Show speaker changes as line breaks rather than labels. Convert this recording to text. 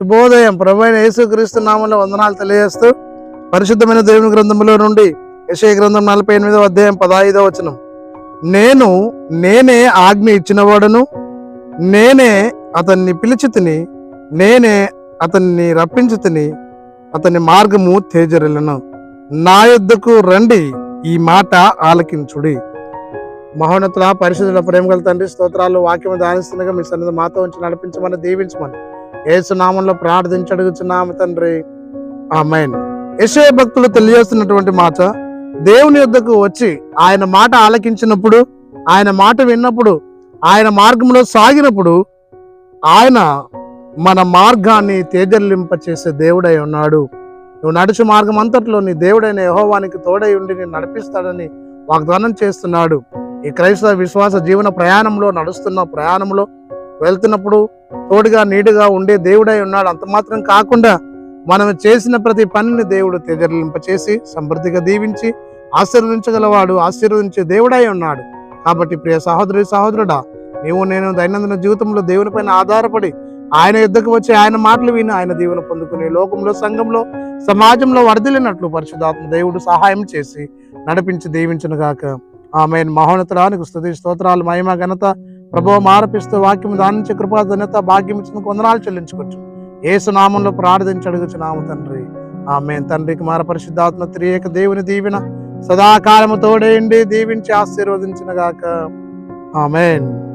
శుభోదయం. ప్రభు యేసుక్రీస్తు నామంలో వందనాలు తెలియజేస్తూ పరిశుద్ధమైన దేవుని గ్రంథంలో నుండి యశయ గ్రంథం నలభై ఎనిమిదవ అధ్యాయం పదహైదవ వచనం. నేను నేనే ఆజ్ఞ ఇచ్చినవాడను నేనే అతన్ని పిలిచి తిని నేనే అతన్ని రప్పించి తిని అతని మార్గము తేజరిలను నా యొద్దకు రండి ఈ మాట ఆలకించుడి. మహోన్నతుల పరిశుద్ధుల ప్రేమగల తండ్రి స్తోత్రాలు వాక్యం దానిస్తుండగా మీ సన్నిధి మాతో ఉంచి నడిపించమని దీవించమని. ఏసునామంలో ప్రార్థించి అడుగుచున్నాము తండ్రి. ఆమెన్. యశయ భక్తులు తెలియజేస్తున్నటువంటి మాట దేవుని యొద్దకు వచ్చి ఆయన మాట ఆలకించినప్పుడు ఆయన మాట విన్నప్పుడు ఆయన మార్గంలో సాగినప్పుడు ఆయన మన మార్గాన్ని తేజల్లింప చేసే దేవుడై ఉన్నాడు. నువ్వు నడుచు మార్గం అంతట్లో నీ దేవుడైన యహోవానికి తోడై ఉండి నేను నడిపిస్తాడని వాగ్దానం చేస్తున్నాడు. ఈ క్రైస్తవ విశ్వాస జీవన ప్రయాణంలో నడుస్తున్న ప్రయాణంలో వెళ్తున్నప్పుడు తోడుగా నీడుగా ఉండే దేవుడై ఉన్నాడు. అంత మాత్రం కాకుండా మనం చేసిన ప్రతి పనిని దేవుడు తేజరింప చేసి సమృద్ధిగా దీవించి ఆశీర్వదించగలవాడు ఆశీర్వదించే దేవుడై ఉన్నాడు. కాబట్టి ప్రియ సహోదరి సహోదరుడా నీవు నేను దైనందిన జీవితంలో దేవుని పైన ఆధారపడి ఆయన యుద్ధకు వచ్చి ఆయన మాటలు విని ఆయన దీవెన పొందుకుని లోకంలో సంఘంలో సమాజంలో వరదలినట్లు పరిశుధాత్మ దేవుడు సహాయం చేసి నడిపించి దీవించును గాక ఆమె మహోన్నతరానికి స్థుతి స్తోత్రాలు మహిమ ఘనత ప్రభావం మారపిస్తూ వాక్యం దానించి కృపా ధన్యత భాగ్యం ఇచ్చిన కొందనాలు చెల్లించుకోవచ్చు ఏసు నామంలో ప్రార్థించి అడుగుచున్నాము తండ్రి. ఆమె తండ్రికి మార పరిశుద్ధాత్మ త్రియేక దేవుని దీవెన సదాకాలము తోడేయండి దీవించి ఆశీర్వదించిన గాక. ఆమెన్.